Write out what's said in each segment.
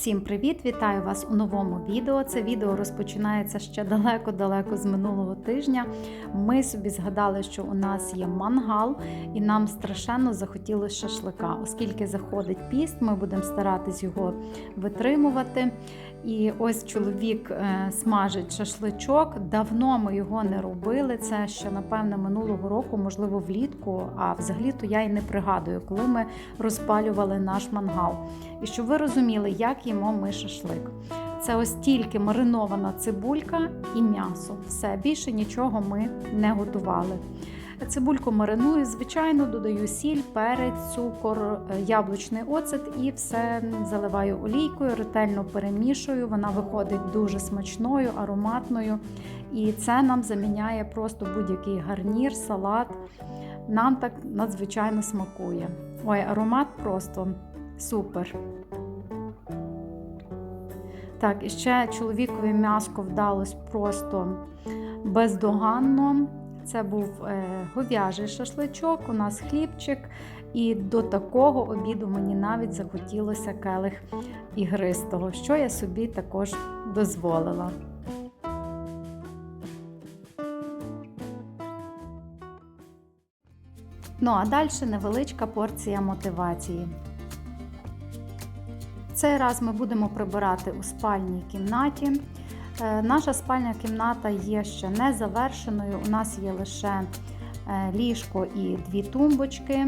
Всім привіт! Вітаю вас у новому відео. Це відео розпочинається ще далеко-далеко з минулого тижня. Ми собі згадали, що у нас є мангал, і нам страшенно захотілося шашлика. Оскільки заходить піст, ми будемо старатись його витримувати. І ось чоловік е, смажить шашличок. Давно ми його не робили. Це ще, напевно, минулого року, можливо, влітку. А взагалі-то я і не пригадую, коли ми розпалювали наш мангал. І щоб ви розуміли, як їмо ми шашлик. Це ось тільки маринована цибулька і м'ясо. Все більше нічого ми не готували. Цибульку мариную, звичайно, додаю сіль, перець, цукор, е, яблучний оцет і все заливаю олійкою, ретельно перемішую. Вона виходить дуже смачною, ароматною. І це нам заміняє просто будь-який гарнір, салат. Нам так надзвичайно смакує. Ой, аромат просто супер. Так, і ще чоловікові м'яско вдалось просто бездоганно. Це був е, говяжий шашличок, у нас хлібчик, і до такого обіду мені навіть захотілося келих ігристого, що я собі також дозволила. Ну а далі невеличка порція мотивації. Цей раз ми будемо прибирати у спальній кімнаті. Е, Наша спальня кімната є ще не завершеною. У нас є лише е, ліжко і дві тумбочки.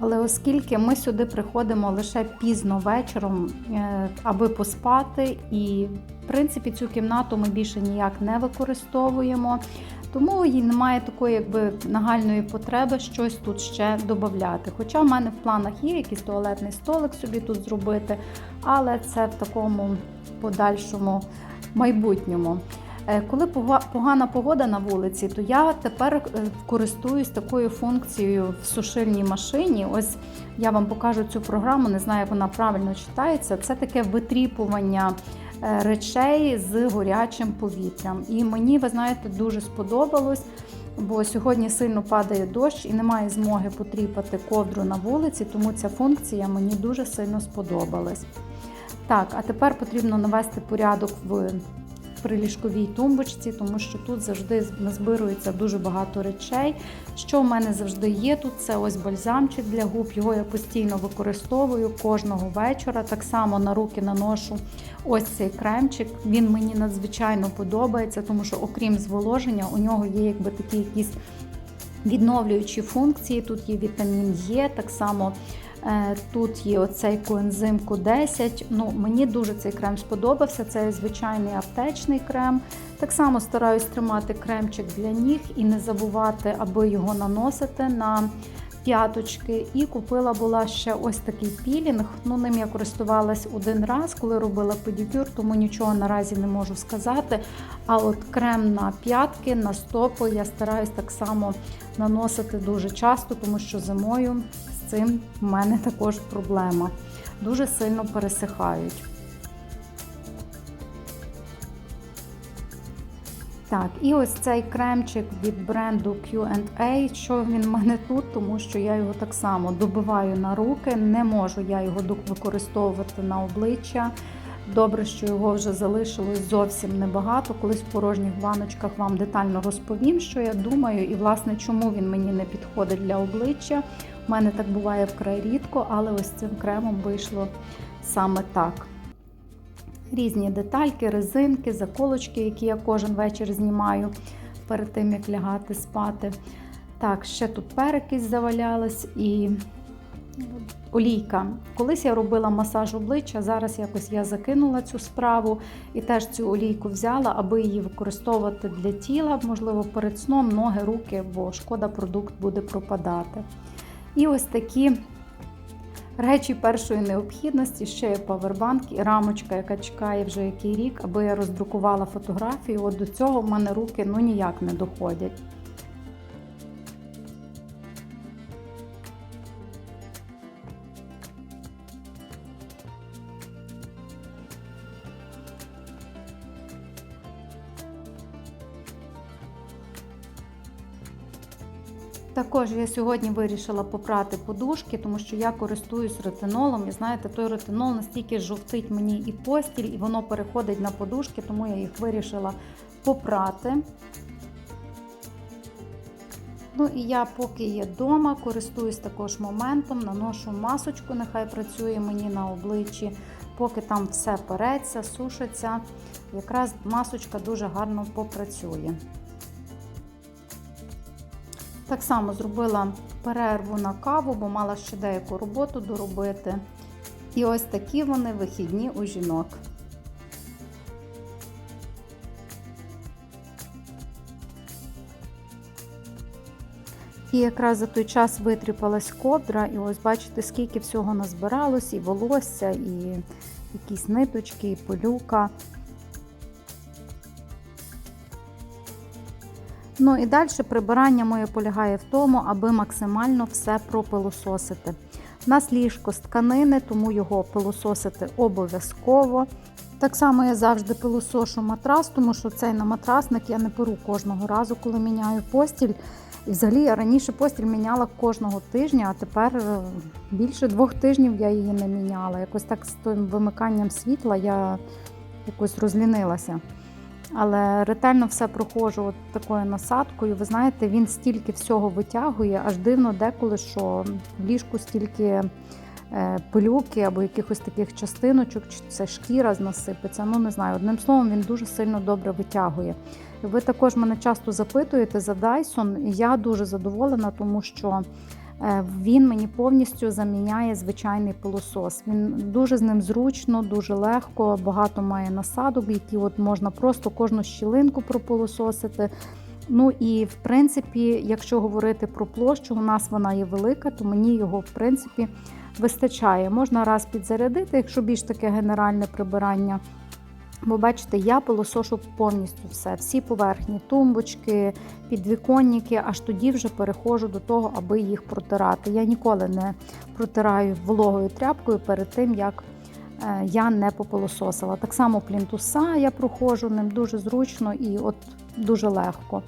Але оскільки ми сюди приходимо лише пізно вечором, е, аби поспати, і в принципі цю кімнату ми більше ніяк не використовуємо, тому їй немає такої якби нагальної потреби щось тут ще додати. Хоча в мене в планах є якийсь туалетний столик собі тут зробити, але це в такому подальшому майбутньому. Е, Коли погана погода на вулиці, то я тепер е, користуюсь такою функцією в сушильній машині. Ось я вам покажу цю програму, не знаю, як вона правильно читається. Це таке витріпування е, речей з горячим повітрям. І мені, ви знаєте, дуже сподобалось. Бо сьогодні сильно падає дощ і немає змоги потріпати ковдру на вулиці, тому ця функція мені дуже сильно сподобалась. Так, а тепер потрібно навести порядок в приліжковій тумбочці, тому що тут завжди назбирується дуже багато речей. Що в мене завжди є тут, це ось бальзамчик для губ. Його я постійно використовую кожного вечора. Так само на руки наношу ось цей кремчик. Він мені надзвичайно подобається, тому що, окрім зволоження, у нього є якби такі якісь відновлюючі функції. Тут є вітамін Е, так само. Тут є оцей коензим Q10. Ну, Мені дуже цей крем сподобався. Це звичайний аптечний крем. Так само стараюсь тримати кремчик для ніг і не забувати, аби його наносити на п'яточки. І купила була ще ось такий пілінг. Ну, Ним я користувалась один раз, коли робила педикюр, тому нічого наразі не можу сказати. А от крем на п'ятки, на стопи я стараюсь так само наносити дуже часто, тому що зимою цим в мене також проблема. Дуже сильно пересихають. Так, і ось цей кремчик від бренду Q&A, що він в мене тут, тому що я його так само добиваю на руки, не можу я його використовувати на обличчя. Добре, що його вже залишилось зовсім небагато. Колись в порожніх баночках вам детально розповім, що я думаю, і, власне, чому він мені не підходить для обличчя. У мене так буває вкрай рідко, але ось цим кремом вийшло саме так. Різні детальки, резинки, заколочки, які я кожен вечір знімаю перед тим, як лягати спати. Так, ще тут перекись завалялась і олійка. Колись я робила масаж обличчя, зараз якось я закинула цю справу і теж цю олійку взяла, аби її використовувати для тіла, можливо, перед сном, ноги, руки, бо шкода, продукт буде пропадати. І ось такі речі першої необхідності, ще є павербанк і рамочка, яка чекає вже який рік, аби я роздрукувала фотографію. От до цього в мене руки ну ніяк не доходять. Також я сьогодні вирішила попрати подушки, тому що я користуюсь ретинолом. І знаєте, той ретинол настільки жовтить мені і постіль, і воно переходить на подушки, тому я їх вирішила попрати. Ну і я, поки є вдома, користуюсь також моментом, наношу масочку, нехай працює мені на обличчі, поки там все переться, сушиться. Якраз масочка дуже гарно попрацює. Так само зробила перерву на каву, бо мала ще деяку роботу доробити. І ось такі вони вихідні у жінок. І якраз за той час витріпалась ковдра, і ось бачите, скільки всього назбиралось, і волосся, і якісь ниточки, і полюка. Ну і далі прибирання моє полягає в тому, аби максимально все пропилососити. У нас ліжко з тканини, тому його пилососити обов'язково. Так само я завжди пилосошу матрас, тому що цей на матрасник я не перу кожного разу, коли міняю постіль. І взагалі я раніше постіль міняла кожного тижня, а тепер е, більше двох тижнів я її не міняла. Якось так з тим вимиканням світла я якось розлінилася. Але ретельно все проходжу от такою насадкою. Ви знаєте, він стільки всього витягує, аж дивно деколи, що в ліжку стільки е, пилюки або якихось таких частиночок, чи це шкіра насипеться. Ну не знаю. Одним словом, він дуже сильно добре витягує. Ви також мене часто запитуєте за Dyson. Я дуже задоволена, тому що він мені повністю заміняє звичайний пилосос. Він дуже з ним зручно, дуже легко, багато має насадок, які от можна просто кожну щілинку пропилососити. Ну і в принципі, якщо говорити про площу, у нас вона є велика, то мені його в принципі вистачає. Можна раз підзарядити, якщо більш таке генеральне прибирання. Бо бачите, я полосошу повністю все, всі поверхні, тумбочки, підвіконники, аж тоді вже переходжу до того, аби їх протирати. Я ніколи не протираю вологою тряпкою перед тим, як е, я не пополососила. Так само плінтуса я проходжу ним дуже зручно і от дуже легко.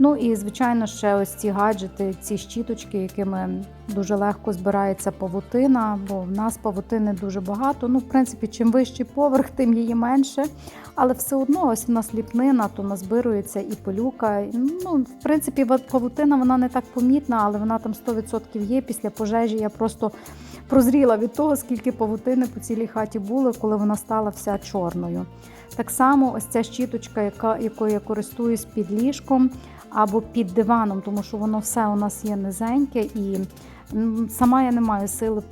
Ну і, звичайно, ще ось ці гаджети, ці щіточки, якими дуже легко збирається павутина, бо в нас павутини дуже багато. Ну, в принципі, чим вищий поверх, тим її менше. Але все одно ось в нас ліпнина, то назбирується і пилюка. Ну, в принципі, павутина вона не так помітна, але вона там 100% є. Після пожежі я просто прозріла від того, скільки павутини по цілій хаті було, коли вона стала вся чорною. Так само, ось ця щіточка, яка, якою я користуюсь під ліжком або під диваном, тому що воно все у нас є низеньке, і сама я не маю сили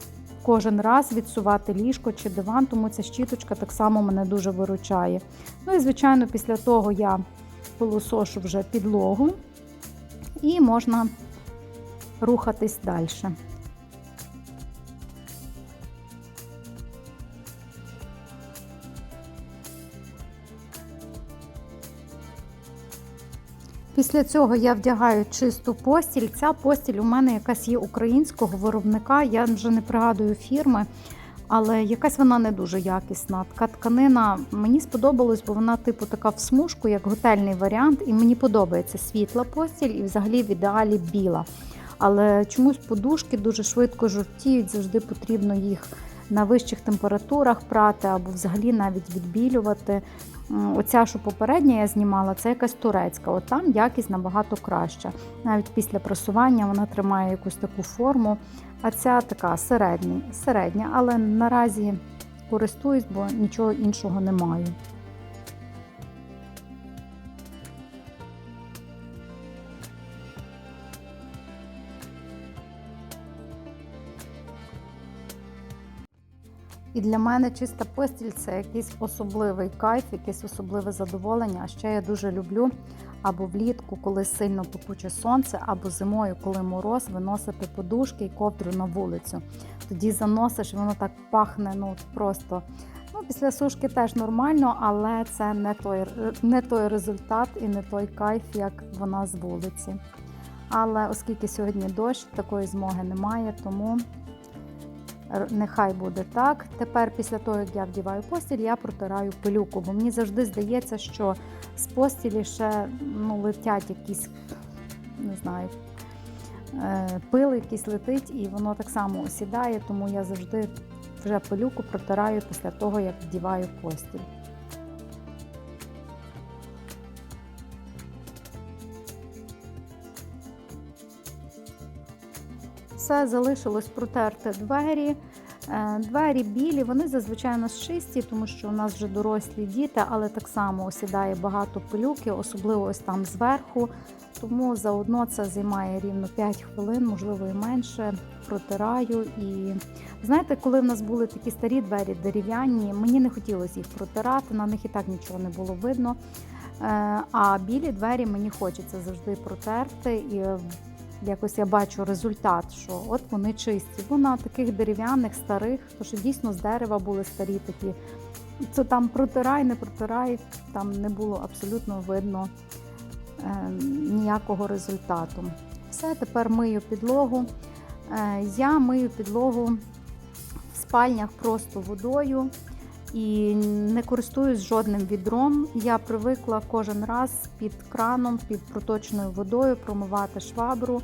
кожен раз відсувати ліжко чи диван, тому ця щіточка так само мене дуже виручає. Ну і, звичайно, після того я полосошу вже підлогу і можна рухатись далі. Після цього я вдягаю чисту постіль. Ця постіль у мене якась є українського виробника. Я вже не пригадую фірми, але якась вона не дуже якісна. Така тканина мені сподобалась, бо вона, типу, така в смужку, як готельний варіант, і мені подобається світла постіль і взагалі в ідеалі біла. Але чомусь подушки дуже швидко жовтіють, завжди потрібно їх на вищих температурах прати або взагалі навіть відбілювати. Оця, що попередня я знімала, це якась турецька. От там якість набагато краща. Навіть після просування вона тримає якусь таку форму. А ця така середня, середня. але наразі користуюсь, бо нічого іншого не маю. І для мене чиста постіль це якийсь особливий кайф, якесь особливе задоволення. А ще я дуже люблю або влітку, коли сильно пекуче сонце, або зимою, коли мороз, виносити подушки і ковдру на вулицю. Тоді заносиш, і воно так пахне, ну просто. Ну, Після сушки теж нормально, але це не той, не той результат і не той кайф, як вона з вулиці. Але оскільки сьогодні дощ, такої змоги немає, тому Нехай буде так. Тепер, після того, як я вдіваю постіль, я протираю пилюку, бо мені завжди здається, що з постілі ще ну, летять якісь, не знаю, е, пил якийсь летить і воно так само осідає, тому я завжди вже пилюку протираю після того, як вдіваю постіль. Все залишилось протерти двері. Е, Двері білі, вони зазвичай у нас чисті, тому що у нас вже дорослі діти, але так само осідає багато пилюки, особливо ось там зверху. Тому заодно це займає рівно 5 хвилин, можливо і менше. Протираю. І знаєте, коли в нас були такі старі двері дерев'яні, мені не хотілося їх протирати, на них і так нічого не було видно. Е, А білі двері мені хочеться завжди протерти. І якось я бачу результат, що от вони чисті. Бо на таких дерев'яних старих, то що дійсно з дерева були старі такі. То там протирай, не протирай, там не було абсолютно видно е, ніякого результату. Все, тепер мию підлогу. Е, я мию підлогу в спальнях просто водою і не користуюсь жодним відром. Я привикла кожен раз під краном, під проточною водою промивати швабру.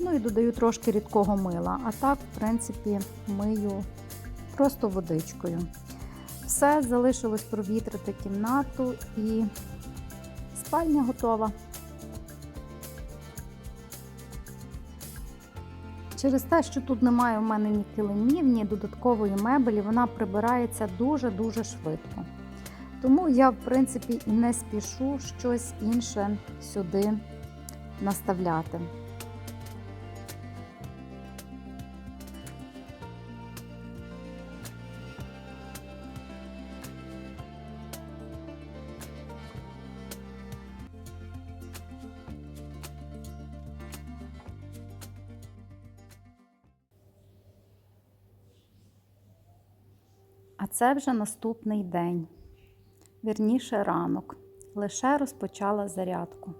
Ну і додаю трошки рідкого мила. А так, в принципі, мию просто водичкою. Все, залишилось провітрити кімнату і спальня готова. Через те, що тут немає в мене ні килимів, ні додаткової мебелі, вона прибирається дуже-дуже швидко. Тому я, в принципі, і не спішу щось інше сюди наставляти. А це вже наступний день, вірніше ранок. Лише розпочала зарядку.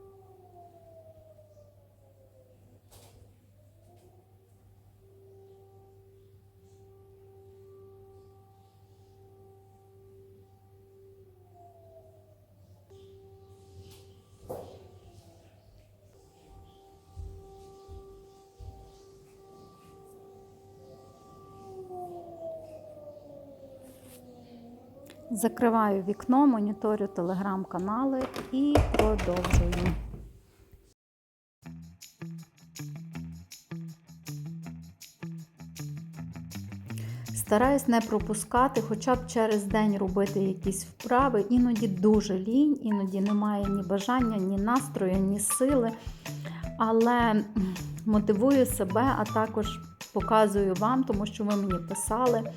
Закриваю вікно, моніторю телеграм-канали і продовжую. Стараюсь не пропускати, хоча б через день робити якісь вправи. Іноді дуже лінь, іноді немає ні бажання, ні настрою, ні сили. Але мотивую себе, а також показую вам, тому що ви мені писали.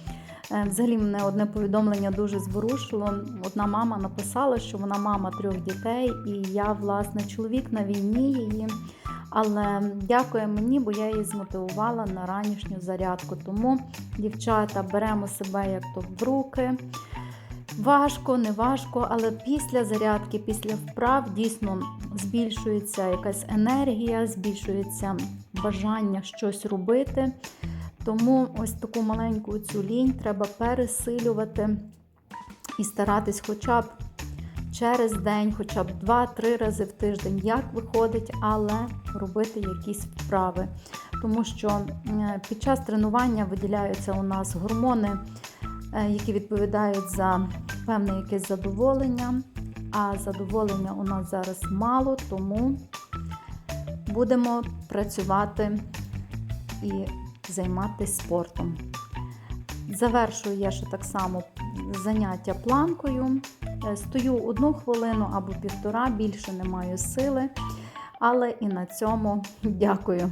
Е, Взагалі мене одне повідомлення дуже зворушило. Одна мама написала, що вона мама трьох дітей, і я, власне, чоловік на війні її. Але дякує мені, бо я її змотивувала на ранішню зарядку. Тому, дівчата, беремо себе як то в руки. Важко, не важко, але після зарядки, після вправ дійсно збільшується якась енергія, збільшується бажання щось робити. Тому ось таку маленьку цю лінь треба пересилювати і старатись хоча б через день, хоча б 2-3 рази в тиждень, як виходить, але робити якісь вправи. Тому що під час тренування виділяються у нас гормони, які відповідають за певне якесь задоволення. А задоволення у нас зараз мало, тому будемо працювати і займатися спортом. Завершую я ще так само заняття планкою. Стою одну хвилину або півтора, більше не маю сили. Але і на цьому дякую.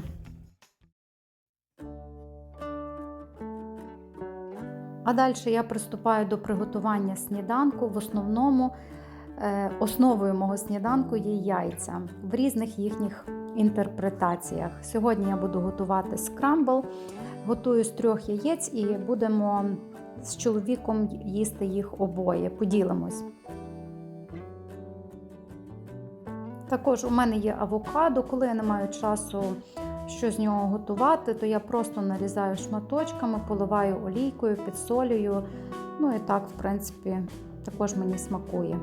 А далі я приступаю до приготування сніданку. В основному основою мого сніданку є яйця в різних їхніх інтерпретаціях. Сьогодні я буду готувати скрамбл, готую з трьох яєць і будемо з чоловіком їсти їх обоє. Поділимось. Також у мене є авокадо, коли я не маю часу що з нього готувати, то я просто нарізаю шматочками, поливаю олійкою, підсолюю. Ну і так, в принципі, також мені смакує.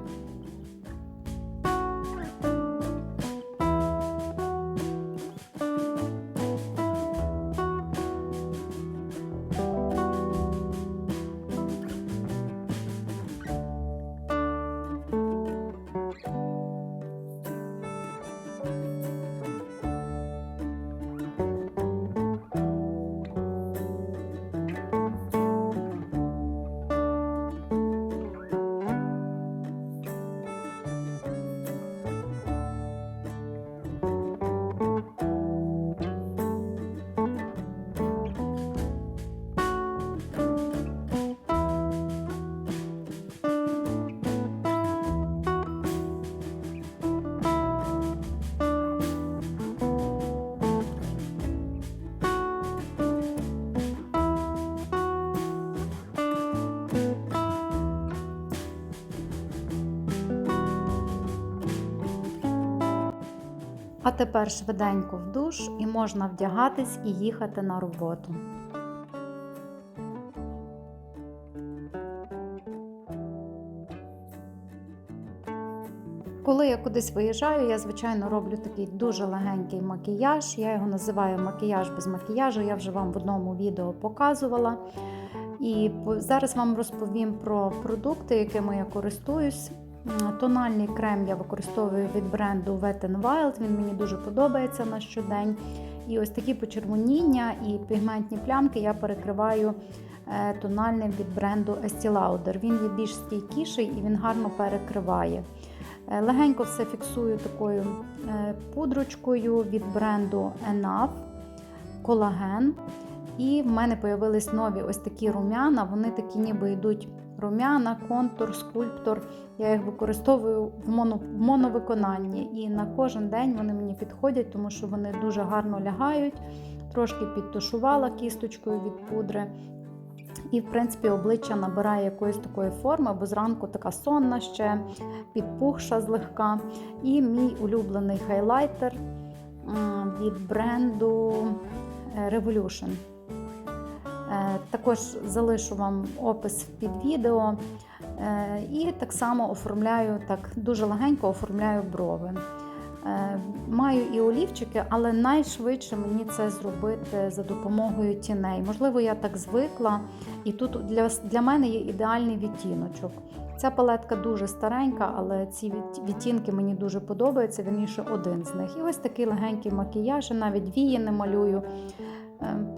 Тепер швиденько в душ і можна вдягатись і їхати на роботу. Коли я кудись виїжджаю, я звичайно роблю такий дуже легенький макіяж. Я його називаю макіяж без макіяжу. Я вже вам в одному відео показувала. І зараз вам розповім про продукти, якими я користуюсь. Тональний крем я використовую від бренду Wet n Wild, Він мені дуже подобається на щодень. І ось такі почервоніння і пігментні плямки я перекриваю е, тональним від бренду Estee Lauder. Він є більш стійкіший і він гарно перекриває. Е, Легенько все фіксую такою е, пудрочкою від бренду Enough колаген. І в мене з'явились нові ось такі рум'яна. Вони такі ніби йдуть рум'яна, контур, скульптор. Я їх використовую в, моно, в моновиконанні. І на кожен день вони мені підходять, тому що вони дуже гарно лягають. Трошки підтушувала кісточкою від пудри. І, в принципі, обличчя набирає якоїсь такої форми, бо зранку така сонна ще, підпухша злегка. І мій улюблений хайлайтер від бренду Revolution. Також залишу вам опис під відео. І так само оформляю так дуже легенько оформляю брови. Маю і олівчики, але найшвидше мені це зробити за допомогою тіней. Можливо, я так звикла, і тут для для мене є ідеальний відтіночок. Ця палетка дуже старенька, але ці відтінки мені дуже подобаються. Вірніше, один з них. І ось такий легенький макіяж, навіть вії не малюю.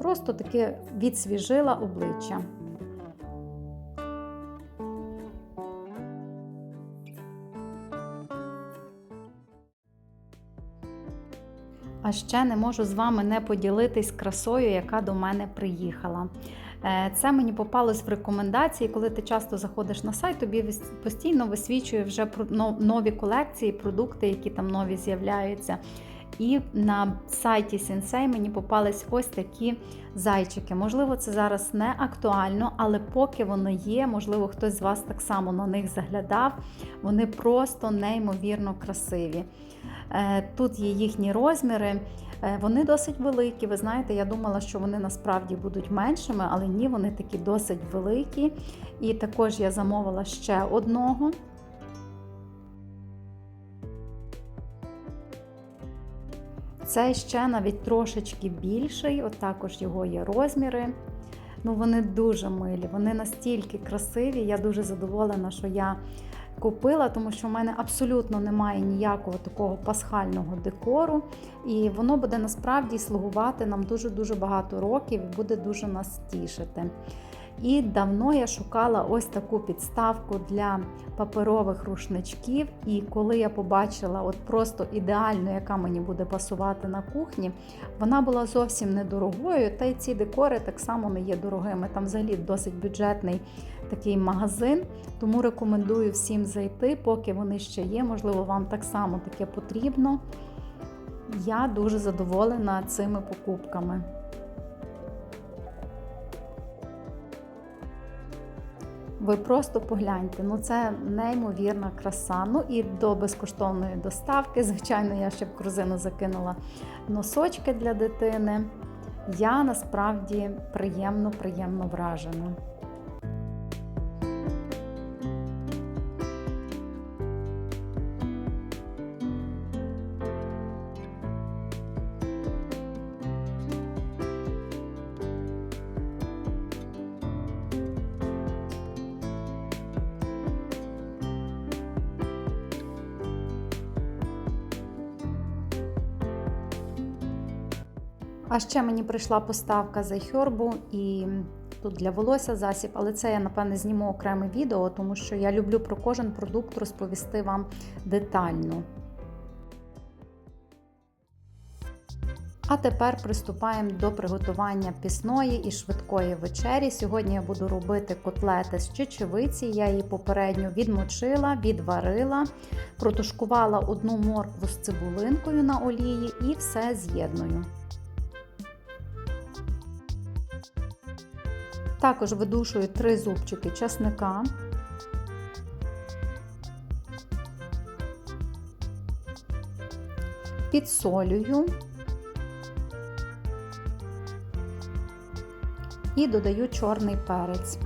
Просто таки відсвіжила обличчя. А ще не можу з вами не поділитись красою, яка до мене приїхала. Це мені попалось в рекомендації, коли ти часто заходиш на сайт, тобі постійно висвічує вже нові колекції, продукти, які там нові з'являються. І на сайті Sensei мені попались ось такі зайчики. Можливо, це зараз не актуально, але поки воно є, можливо, хтось з вас так само на них заглядав. Вони просто неймовірно красиві. Тут є їхні розміри. Вони досить великі. Ви знаєте, я думала, що вони насправді будуть меншими, але ні, вони такі досить великі. І також я замовила ще одного. Цей ще навіть трошечки більший, от також його є розміри. Ну, Вони дуже милі, вони настільки красиві. Я дуже задоволена, що я купила, тому що в мене абсолютно немає ніякого такого пасхального декору. І воно буде насправді слугувати нам дуже-дуже багато років і буде дуже нас тішити. І давно я шукала ось таку підставку для паперових рушничків. І коли я побачила от просто ідеальну, яка мені буде пасувати на кухні, вона була зовсім недорогою. Та й ці декори так само не є дорогими. Там взагалі досить бюджетний такий магазин. Тому рекомендую всім зайти, поки вони ще є. Можливо, вам так само таке потрібно. Я дуже задоволена цими покупками. Ви просто погляньте, ну це неймовірна краса. Ну і до безкоштовної доставки. Звичайно, я ще в корзину закинула носочки для дитини. Я насправді приємно, приємно вражена. А ще мені прийшла поставка з iHerb і тут для волосся засіб, але це я, напевне, зніму окреме відео, тому що я люблю про кожен продукт розповісти вам детально. А тепер приступаємо до приготування пісної і швидкої вечері. Сьогодні я буду робити котлети з чечевиці. Я її попередньо відмочила, відварила, протушкувала одну моркву з цибулинкою на олії і все з'єдную. Також видушую 3 зубчики часника. підсолюю і додаю чорний перець.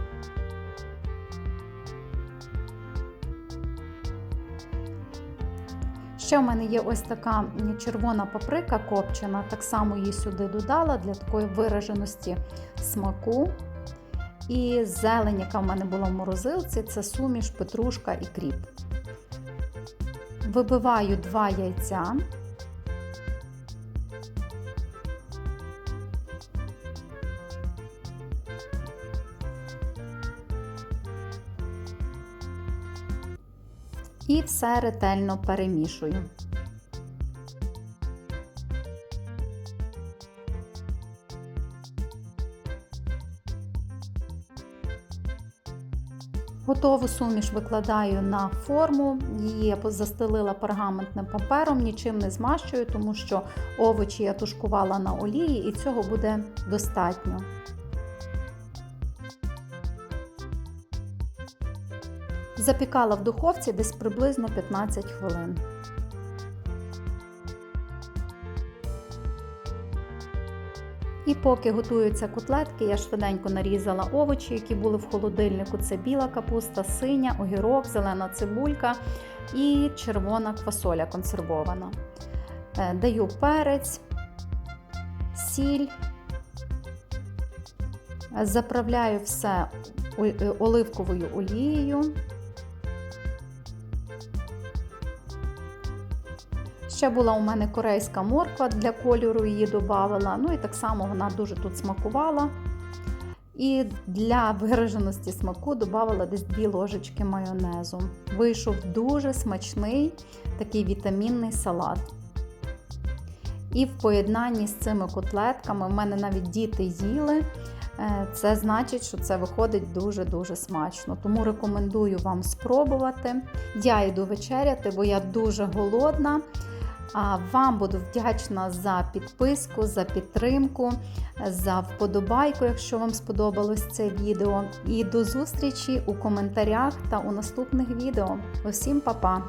Ще в мене є ось така червона паприка копчена, так само її сюди додала для такої вираженості смаку. І зелень, яка в мене була в морозилці, це суміш, петрушка і кріп. Вибиваю два яйця. І все ретельно перемішую. Готову суміш викладаю на форму, її я застелила пергаментним папером, нічим не змащую, тому що овочі я тушкувала на олії і цього буде достатньо. Запікала в духовці десь приблизно 15 хвилин. І поки готуються котлетки, я швиденько нарізала овочі, які були в холодильнику. Це біла капуста, синя, огірок, зелена цибулька і червона квасоля консервована. Даю перець, сіль, заправляю все оливковою олією. Ще була у мене корейська морква для кольору, її додавала. Ну і так само вона дуже тут смакувала. І для вираженості смаку додавала десь 2 ложечки майонезу. Вийшов дуже смачний такий вітамінний салат. І в поєднанні з цими котлетками в мене навіть діти їли. Це значить, що це виходить дуже-дуже смачно. Тому рекомендую вам спробувати. Я йду вечеряти, бо я дуже голодна. Вам буду вдячна за підписку, за підтримку, за вподобайку, якщо вам сподобалось це відео. І до зустрічі у коментарях та у наступних відео. Усім па-па!